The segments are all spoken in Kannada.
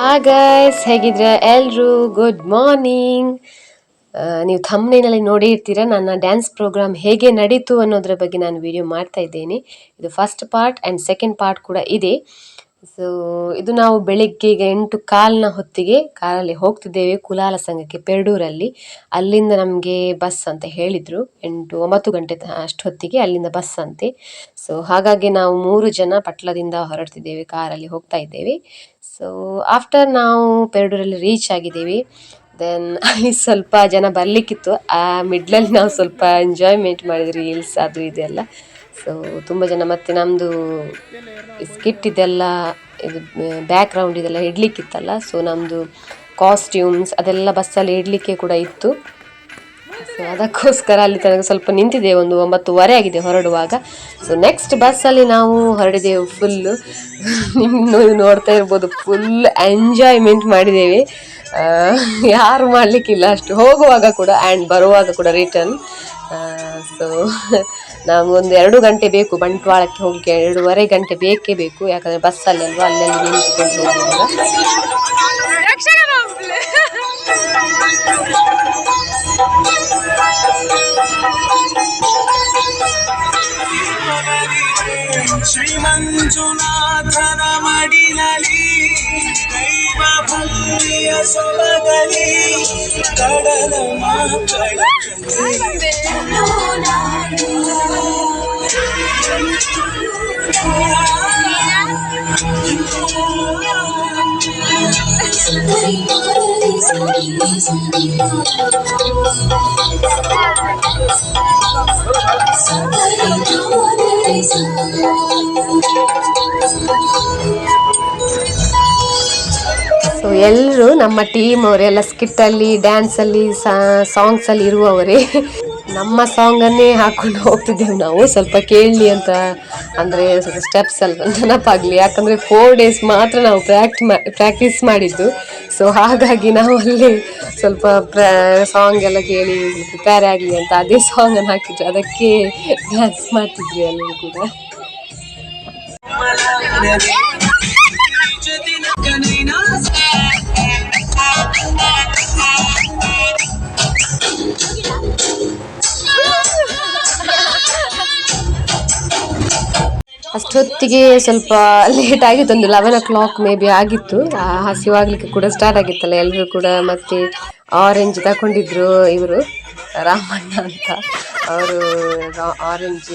Hi guys ಹೇಗಿದ್ರೆ? ಎಲ್ರು ಗುಡ್ ಮಾರ್ನಿಂಗ್ ನೀವು ಥಂಬ್ನೇನಲ್ಲಿ ನೋಡಿ ಇರ್ತೀರಾ ನನ್ನ ಡ್ಯಾನ್ಸ್ ಪ್ರೋಗ್ರಾಮ್ ಹೇಗೆ ನಡೀತು ಅನ್ನೋದ್ರ ಬಗ್ಗೆ ನಾನು ವಿಡಿಯೋ ಮಾಡ್ತಾ ಇದ್ದೇನೆ. ಇದು first part and second part ಕೂಡ ಇದೆ. ಸೊ ಇದು ನಾವು ಬೆಳಿಗ್ಗೆ ಈಗ ಎಂಟು ಕಾಲಿನ ಹೊತ್ತಿಗೆ ಕಾರಲ್ಲಿ ಹೋಗ್ತಿದ್ದೇವೆ ಕುಲಾಲ ಸಂಘಕ್ಕೆ ಪೆರ್ಡೂರಲ್ಲಿ. ಅಲ್ಲಿಂದ ನಮಗೆ ಬಸ್ ಅಂತ ಹೇಳಿದರು. ಎಂಟು, ಒಂಬತ್ತು ಗಂಟೆ ತ- ಅಷ್ಟೊತ್ತಿಗೆ ಅಲ್ಲಿಂದ ಬಸ್ ಅಂತೆ. ಸೊ ಹಾಗಾಗಿ ನಾವು ಮೂರು ಜನ ಪಟ್ಲದಿಂದ ಹೊರಡ್ತಿದ್ದೇವೆ, ಕಾರಲ್ಲಿ ಹೋಗ್ತಾ ಇದ್ದೇವೆ. ಸೊ ಆಫ್ಟರ್ ನಾವು ಪೆರ್ಡೂರಲ್ಲಿ ರೀಚ್ ಆಗಿದ್ದೇವೆ ದೆನ್ ಅಲ್ಲಿ ಸ್ವಲ್ಪ ಜನ ಬರಲಿಕ್ಕಿತ್ತು. ಆ ಮಿಡ್ಲಲ್ಲಿ ನಾವು ಸ್ವಲ್ಪ ಎಂಜಾಯ್ಮೆಂಟ್ ಮಾಡಿದ್ವಿ ರೀಲ್ಸ್ ಅದು ಇದೆಲ್ಲ ಸೊ ತುಂಬ ಜನ ಮತ್ತು ನಮ್ಮದು ಸ್ಕಿಟ್ ಇದೆಲ್ಲ, ಇದು ಬ್ಯಾಕ್ ಗ್ರೌಂಡ್ ಇದೆಲ್ಲ ಇಡ್ಲಿಕ್ಕಿತ್ತಲ್ಲ. ಸೊ ನಮ್ಮದು ಕಾಸ್ಟ್ಯೂಮ್ಸ್ ಅದೆಲ್ಲ ಬಸ್ಸಲ್ಲಿ ಇಡಲಿಕ್ಕೆ ಕೂಡ ಇತ್ತು. ಸೊ ಅದಕ್ಕೋಸ್ಕರ ಅಲ್ಲಿ ತನಕ ಸ್ವಲ್ಪ ನಿಂತಿದೆ ಒಂದು ಒಂಬತ್ತುವರೆ ಆಗಿದೆ ಹೊರಡುವಾಗ. ಸೊ ನೆಕ್ಸ್ಟ್ ಬಸ್ಸಲ್ಲಿ ನಾವು ಹೊರಡಿದೆವು ಫುಲ್ಲು ನಿಮ್ಮ ನೋಡ್ತಾ ಇರ್ಬೋದು ಫುಲ್ ಎಂಜಾಯ್ಮೆಂಟ್ ಮಾಡಿದ್ದೇವೆ. ಯಾರು ಮಾಡಲಿಕ್ಕಿಲ್ಲ ಅಷ್ಟು. ಹೋಗುವಾಗ ಕೂಡ ಆ್ಯಂಡ್ ಬರುವಾಗ ಕೂಡ ರಿಟರ್ನ್ ಸೊ ನಾವು ಒಂದು ಎರಡು ಗಂಟೆ ಬೇಕು ಬಂಟ್ವಾಳಕ್ಕೆ ಹೋಗಿ ಎರಡೂವರೆ ಗಂಟೆ ಬೇಕೇ ಬೇಕು. ಯಾಕಂದರೆ ಬಸ್ಸಲ್ಲಿ ಅಲ್ವಾ ಅಲ್ಲಲ್ಲಿ ನಿಂತುಕೊಂಡು ಹೋಗುವಾಗ. ಶ್ರೀಮಂಜುನಾಥನ ಮಡಿಲಲಿ ದೈವ ಭೂಮಿಯ ಸೊಬಗಲಿ Somebody don't want to so ಎಲ್ಲರೂ ನಮ್ಮ ಟೀಮ್ ಅವರೆಲ್ಲ ಸ್ಕಿಟ್ಟಲ್ಲಿ ಡ್ಯಾನ್ಸಲ್ಲಿ ಸಾಂಗ್ಸಲ್ಲಿ ಇರುವವರೇ. ನಮ್ಮ ಸಾಂಗನ್ನೇ ಹಾಕೊಂಡು ಹೋಗ್ತಿದ್ದೇವೆ ನಾವು. ಸ್ವಲ್ಪ ಕೇಳಲಿ ಅಂತ ಅಂದರೆ ಸ್ವಲ್ಪ ಸ್ಟೆಪ್ಸ್ ಸ್ವಲ್ಪ ನೆನಪಾಗಲಿ. ಯಾಕಂದರೆ ಫೋರ್ ಡೇಸ್ ಮಾತ್ರ ನಾವು ಪ್ರಾಕ್ಟಿ ಪ್ರಾಕ್ಟೀಸ್ ಮಾಡಿದ್ದು. ಸೊ ಹಾಗಾಗಿ ನಾವು ಅಲ್ಲಿ ಸ್ವಲ್ಪ ಪ್ರ ಸಾಂಗ್ ಎಲ್ಲ ಕೇಳಿ ಪ್ರಿಪೇರ್ ಆಗಲಿ ಅಂತ ಅದೇ ಸಾಂಗನ್ನು ಹಾಕಿದ್ರು. ಅದಕ್ಕೆ ಡ್ಯಾನ್ಸ್ ಮಾಡ್ತಿದ್ವಿ ಅಲ್ಲಿ ಕೂಡ. ಅಷ್ಟೊತ್ತಿಗೆ ಸ್ವಲ್ಪ ಲೇಟ್ ಆಗಿತ್ತು, ಒಂದು eleven o'clock maybe ಆಗಿತ್ತು ಹಸಿವಾಗ್ಲಿಕ್ಕೆ ಕೂಡ ಸ್ಟಾರ್ಟ್ ಆಗಿತ್ತಲ್ಲ ಎಲ್ಲರೂ ಕೂಡ ಮತ್ತೆ ಆರೆಂಜ್ ತಗೊಂಡಿದ್ರು ಇವರು, ರಾಮಣ್ಣ ಅಂತ. ಅವರು ಆರೆಂಜ್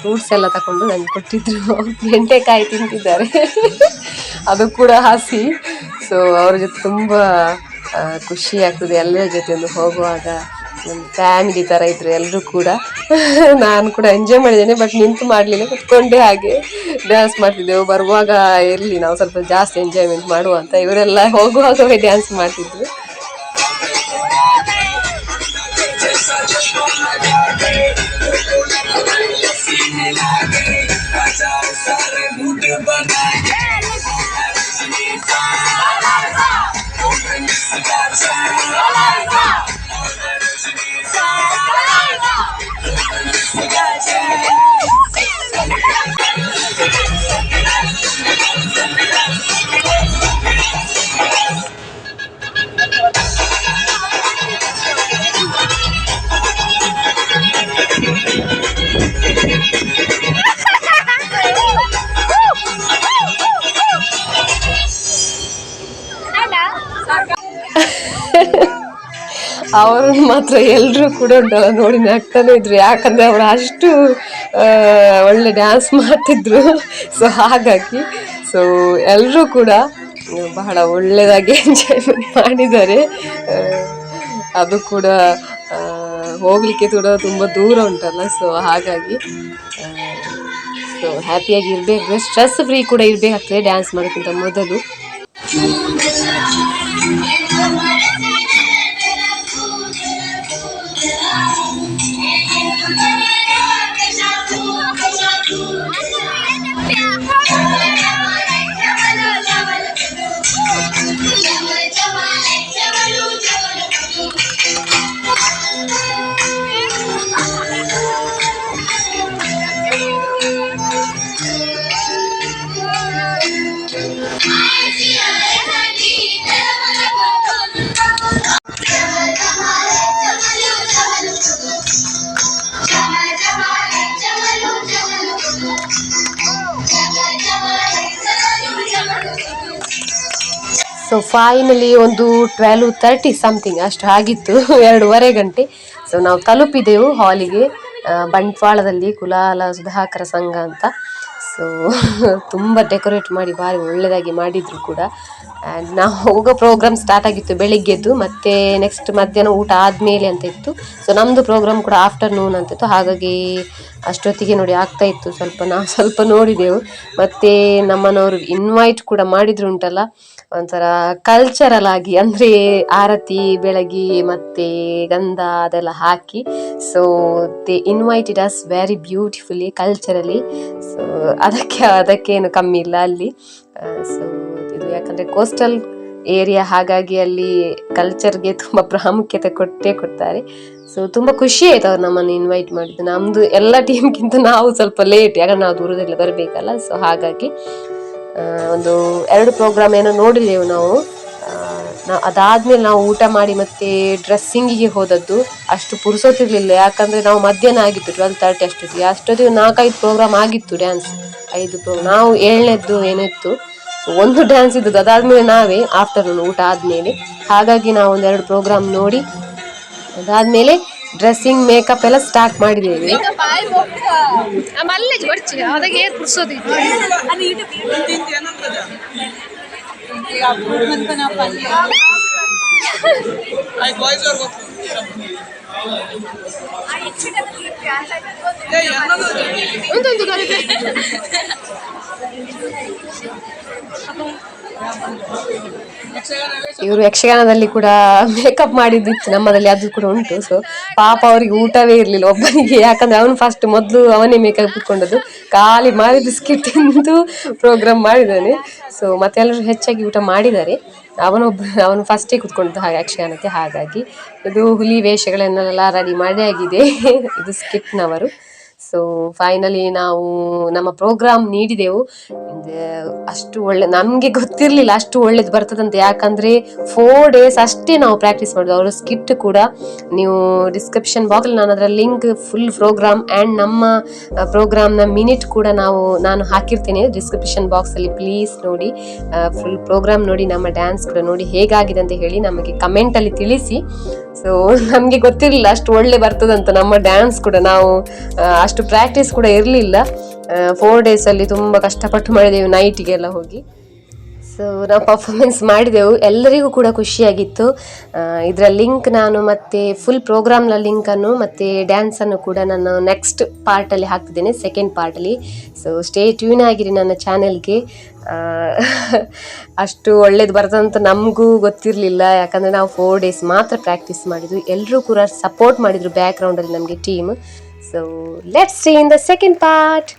ಫ್ರೂಟ್ಸ್ ಎಲ್ಲ ತಗೊಂಡು ನನಗೆ ಕೊಟ್ಟಿದ್ರು. ಬೆಂಡೆಕಾಯಿ ತಿಂತಿದ್ದಾರೆ. ಅದು ಕೂಡ ಹಸಿ. ಸೊ ಅವ್ರ ಜೊತೆ ತುಂಬ ಖುಷಿ ಆಗ್ತದೆ ಎಲ್ಲರ ಜೊತೆ ಒಂದು ಹೋಗುವಾಗ. ನಮ್ಮ ಫ್ಯಾಮಿಲಿ ಥರ ಇದ್ರು ಎಲ್ಲರೂ ಕೂಡ. ನಾನು ಕೂಡ ಎಂಜಾಯ್ ಮಾಡಿದ್ದೇನೆ ಬಟ್ ನಿಂತು ಮಾಡಲಿಲ್ಲ, ಕುತ್ಕೊಂಡೆ ಹಾಗೆ ಡ್ಯಾನ್ಸ್ ಮಾಡ್ತಿದ್ದೆವು ಬರುವಾಗ ಇರಲಿ, ನಾವು ಸ್ವಲ್ಪ ಜಾಸ್ತಿ ಎಂಜಾಯ್ಮೆಂಟ್ ಮಾಡುವ ಅಂತ. ಇವರೆಲ್ಲ ಹೋಗುವಾಗವೇ ಡ್ಯಾನ್ಸ್ ಮಾಡ್ತಿದ್ರು. ಅವರು ಮಾತ್ರ ಎಲ್ಲರೂ ಕೂಡ ಉಂಟಲ್ಲ ನೋಡಿ ನಗ್ತಾನೆ ಇದ್ರು. ಯಾಕಂದ್ರೆ ಅವರು ಅಷ್ಟು ಒಳ್ಳೆ ಡ್ಯಾನ್ಸ್ ಮಾಡ್ತಿದ್ರು. ಸೊ ಹಾಗಾಗಿ ಸೊ ಎಲ್ಲರೂ ಕೂಡ ಬಹಳ ಒಳ್ಳೆಯದಾಗಿ ಎಂಜಾಯ್ಮೆಂಟ್ ಮಾಡಿದ್ದಾರೆ. ಅದು ಕೂಡ ಹೋಗಲಿಕ್ಕೆ ಕೂಡ ತುಂಬ ದೂರ ಉಂಟಲ್ಲ. ಸೊ ಹಾಗಾಗಿ ಸೊ ಹ್ಯಾಪಿಯಾಗಿ ಇರಬೇಕು. ಸ್ಟ್ರೆಸ್ ಫ್ರೀ ಕೂಡ ಇರಬೇಕಾಗ್ತದೆ ಡ್ಯಾನ್ಸ್ ಮಾಡೋಕ್ಕಿಂತ ಮೊದಲು. ಸೊ ಫೈನಲಿ ಒಂದು ಟ್ವೆಲ್ವ್ ತರ್ಟಿ ಸಮಥಿಂಗ್ ಅಷ್ಟು ಆಗಿತ್ತು, ಎರಡೂವರೆ ಗಂಟೆ. ಸೊ ನಾವು ತಲುಪಿದೆವು ಹಾಲಿಗೆ ಬಂಟ್ವಾಳದಲ್ಲಿ ಕುಲಾಲ ಸುಧಾಕರ ಸಂಘ ಅಂತ. ಸೊ ತುಂಬ ಡೆಕೋರೇಟ್ ಮಾಡಿ, ಭಾರಿ ಒಳ್ಳೆಯದಾಗಿ ಮಾಡಿದರು ಕೂಡ. ಆ್ಯಂಡ್ ನಾವು ಹೋಗೋ ಪ್ರೋಗ್ರಾಮ್ ಸ್ಟಾರ್ಟ್ ಆಗಿತ್ತು ಬೆಳಿಗ್ಗೆದ್ದು ಮತ್ತು ನೆಕ್ಸ್ಟ್ ಮಧ್ಯಾಹ್ನ ಊಟ ಆದಮೇಲೆ ಅಂತ ಇತ್ತು. ಸೊ ನಮ್ಮದು ಪ್ರೋಗ್ರಾಮ್ ಕೂಡ ಆಫ್ಟರ್ನೂನ್ ಅಂತಿತ್ತು ಹಾಗಾಗಿ ಅಷ್ಟೊತ್ತಿಗೆ ನೋಡಿ ಆಗ್ತಾ ಇತ್ತು. ಸ್ವಲ್ಪ ನಾವು ಸ್ವಲ್ಪ ನೋಡಿದೆವು. ಮತ್ತೆ ನಮ್ಮನವರು ಇನ್ವೈಟ್ ಕೂಡ ಮಾಡಿದ್ರು ಉಂಟಲ್ಲ? ಒಂಥರ ಕಲ್ಚರಲ್ ಆಗಿ, ಅಂದರೆ ಆರತಿ ಬೆಳಗಿ ಮತ್ತೆ ಗಂಧ ಅದೆಲ್ಲ ಹಾಕಿ. So they invited us very beautifully culturally so ಅದಕ್ಕೆ, ಅದಕ್ಕೇನು ಕಮ್ಮಿ ಇಲ್ಲ ಅಲ್ಲಿ. ಸೊ ಇದು ಯಾಕಂದರೆ ಕೋಸ್ಟಲ್ ಏರಿಯಾ ಹಾಗಾಗಿ ಅಲ್ಲಿ ಕಲ್ಚರ್ಗೆ ತುಂಬ ಪ್ರಾಮುಖ್ಯತೆ ಕೊಟ್ಟೇ ಕೊಡ್ತಾರೆ. ಸೊ ತುಂಬ ಖುಷಿ ಆಯ್ತು ಅವ್ರು ನಮ್ಮನ್ನು ಇನ್ವೈಟ್ ಮಾಡಿದ್ದು. ನಮ್ಮದು ಎಲ್ಲ ಟೀಮ್ಗಿಂತ ನಾವು ಸ್ವಲ್ಪ ಲೇಟ್ ಯಾಕಂದ್ರೆ ನಾವು ದೂರದಲ್ಲಿ ಬರಬೇಕಲ್ಲ. ಸೊ ಹಾಗಾಗಿ ಒಂದು ಎರಡು ಪ್ರೋಗ್ರಾಮ್ ಏನೋ ನೋಡಿದೆವು ನಾವು. ನಾವು ಅದಾದಮೇಲೆ ನಾವು ಊಟ ಮಾಡಿ ಮತ್ತೆ ಡ್ರೆಸ್ಸಿಂಗಿಗೆ ಹೋದದ್ದು. ಅಷ್ಟು ಪುರ್ಸೋತಿರ್ಲಿಲ್ಲ ಯಾಕಂದ್ರೆ ನಾವು ಮಧ್ಯಾಹ್ನ ಆಗಿತ್ತು ಟ್ವೆಲ್ ತರ್ಟಿ ಅಷ್ಟೊತ್ತಿಗೆ. ಅಷ್ಟೊತ್ತಿಗೆ ನಾಲ್ಕೈದು ಪ್ರೋಗ್ರಾಮ್ ಆಗಿತ್ತು ಡ್ಯಾನ್ಸ್ ಐದು ಪ್ರೋ ನಾವು ಏಳನೇದ್ದು ಏನಿತ್ತು. ಒಂದು ಡ್ಯಾನ್ಸ್ ಇದ್ದದ್ದು. ಅದಾದ್ಮೇಲೆ ನಾವೇ ಆಫ್ಟರ್ನೂನ್ ಊಟ ಆದ್ಮೇಲೆ. ಹಾಗಾಗಿ ನಾವು ಒಂದೆರಡು ಪ್ರೋಗ್ರಾಮ್ ನೋಡಿ. ಅದಾದ್ಮೇಲೆ ಡ್ರೆಸ್ಸಿಂಗ್ ಮೇಕಪ್ ಎಲ್ಲ ಸ್ಟಾರ್ಟ್ ಮಾಡಿದ್ದೇವೆ. ಮಲ್ಲೇಜ್ ಬರ್ಚಿ ಅದಾಗ ಏನ್ ಕುಡ್ಸೋದು ಆಯ್ತು ಬಾಯ್ಸ್ ಅವ್ರಿಗೆ ಒಂದೊಂದು ಕಲಿತೆ ಇವರು ಯಕ್ಷಗಾನದಲ್ಲಿ ಕೂಡ ಮೇಕಪ್ ಮಾಡಿದ್ದಿತ್ತು ನಮ್ಮದಲ್ಲಿ ಅದು ಕೂಡ ಉಂಟು. ಸೊ ಪಾಪ ಅವರಿಗೆ ಊಟವೇ ಇರಲಿಲ್ಲ ಒಬ್ಬನಿಗೆ. ಯಾಕಂದ್ರೆ ಅವನು ಫಸ್ಟ್ ಮೊದಲು ಅವನೇ ಮೇಕಪ್ ಇಟ್ಕೊಂಡದ್ದು. ಖಾಲಿ ಮಾರಿ ಬಿಸ್ಕಿಟ್ ಎಂದು ಪ್ರೋಗ್ರಾಮ್ ಮಾಡಿದ್ದಾನೆ ಸೊ ಮತ್ತೆ ಎಲ್ಲರೂ ಹೆಚ್ಚಾಗಿ ಊಟ ಮಾಡಿದ್ದಾರೆ. ಅವನೊಬ್ಬ, ಅವನು ಫಸ್ಟೇ ಕುತ್ಕೊಂಡಿದ್ದು ಹಾಗೆ ಯಕ್ಷಗಾನಕ್ಕೆ. ಹಾಗಾಗಿ ಇದು ಹುಲಿ ವೇಷಗಳನ್ನೆಲ್ಲ ರೆಡಿ ಮಾಡಿ ಆಗಿದೆ. ಇದು ಸ್ಕಿಟ್ನವರು. ಸೊ ಫೈನಲಿ ನಾವು ನಮ್ಮ ಪ್ರೋಗ್ರಾಮ್ ನೀಡಿದೆವು. ಅಷ್ಟು ಒಳ್ಳೆ ನಮಗೆ ಗೊತ್ತಿರಲಿಲ್ಲ ಅಷ್ಟು ಒಳ್ಳೇದು ಬರ್ತದಂತ. ಯಾಕಂದ್ರೆ ಫೋರ್ ಡೇಸ್ ಅಷ್ಟೇ ನಾವು ಪ್ರಾಕ್ಟೀಸ್ ಮಾಡೋದು. ಅವರು ಸ್ಕಿಟ್ ಕೂಡ ನೀವು ಡಿಸ್ಕ್ರಿಪ್ಷನ್ ಬಾಕ್ಸ್ ನಾನು ಅದರ ಲಿಂಕ್ ಫುಲ್ ಪ್ರೋಗ್ರಾಮ್ ಆ್ಯಂಡ್ ನಮ್ಮ ಪ್ರೋಗ್ರಾಮ್ನ ಮಿನಿಟ್ ಕೂಡ ನಾವು ನಾನು ಹಾಕಿರ್ತೇನೆ. ಡಿಸ್ಕ್ರಿಪ್ಷನ್ ಬಾಕ್ಸಲ್ಲಿ ಪ್ಲೀಸ್ ನೋಡಿ ಫುಲ್ ಪ್ರೋಗ್ರಾಮ್ ನೋಡಿ ನಮ್ಮ ಡ್ಯಾನ್ಸ್ ಕೂಡ ನೋಡಿ ಹೇಗಾಗಿದೆ ಅಂತ ಹೇಳಿ ನಮಗೆ ಕಮೆಂಟಲ್ಲಿ ತಿಳಿಸಿ. ಸೊ ನಮಗೆ ಗೊತ್ತಿರಲಿಲ್ಲ ಅಷ್ಟು ಒಳ್ಳೆ ಬರ್ತದಂತ ನಮ್ಮ ಡ್ಯಾನ್ಸ್ ಕೂಡ ನಾವು ಆ, ಅಷ್ಟು ಪ್ರಾಕ್ಟೀಸ್ ಕೂಡ ಇರಲಿಲ್ಲ. ಫೋರ್ ಡೇಸಲ್ಲಿ ತುಂಬ ಕಷ್ಟಪಟ್ಟು ಮಾಡಿದೆವು ನೈಟಿಗೆಲ್ಲ ಹೋಗಿ. ಸೊ ನಾವು ಪರ್ಫಾಮೆನ್ಸ್ ಮಾಡಿದೆವು. ಎಲ್ಲರಿಗೂ ಕೂಡ ಖುಷಿಯಾಗಿತ್ತು. ಇದರ ಲಿಂಕ್ ನಾನು ಮತ್ತೆ ಫುಲ್ ಪ್ರೋಗ್ರಾಮ್ನ ಲಿಂಕನ್ನು ಮತ್ತು ಡ್ಯಾನ್ಸನ್ನು ಕೂಡ ನಾನು ನೆಕ್ಸ್ಟ್ ಪಾರ್ಟಲ್ಲಿ ಹಾಕ್ತಿದ್ದೇನೆ ಸೆಕೆಂಡ್ ಪಾರ್ಟಲ್ಲಿ ಸೊ ಸ್ಟೇ ಟ್ಯೂನ್ ಆಗಿರಿ ನನ್ನ ಚಾನೆಲ್ಗೆ ಅಷ್ಟು ಒಳ್ಳೇದು ಬರ್ತದಂತ ನಮಗೂ ಗೊತ್ತಿರಲಿಲ್ಲ. ಯಾಕಂದರೆ ನಾವು ಫೋರ್ ಡೇಸ್ ಮಾತ್ರ ಪ್ರಾಕ್ಟೀಸ್ ಮಾಡಿದ್ವಿ. ಎಲ್ಲರೂ ಕೂಡ ಸಪೋರ್ಟ್ ಮಾಡಿದರು ಬ್ಯಾಕ್ಗ್ರೌಂಡಲ್ಲಿ ನಮಗೆ team so let's see in the second part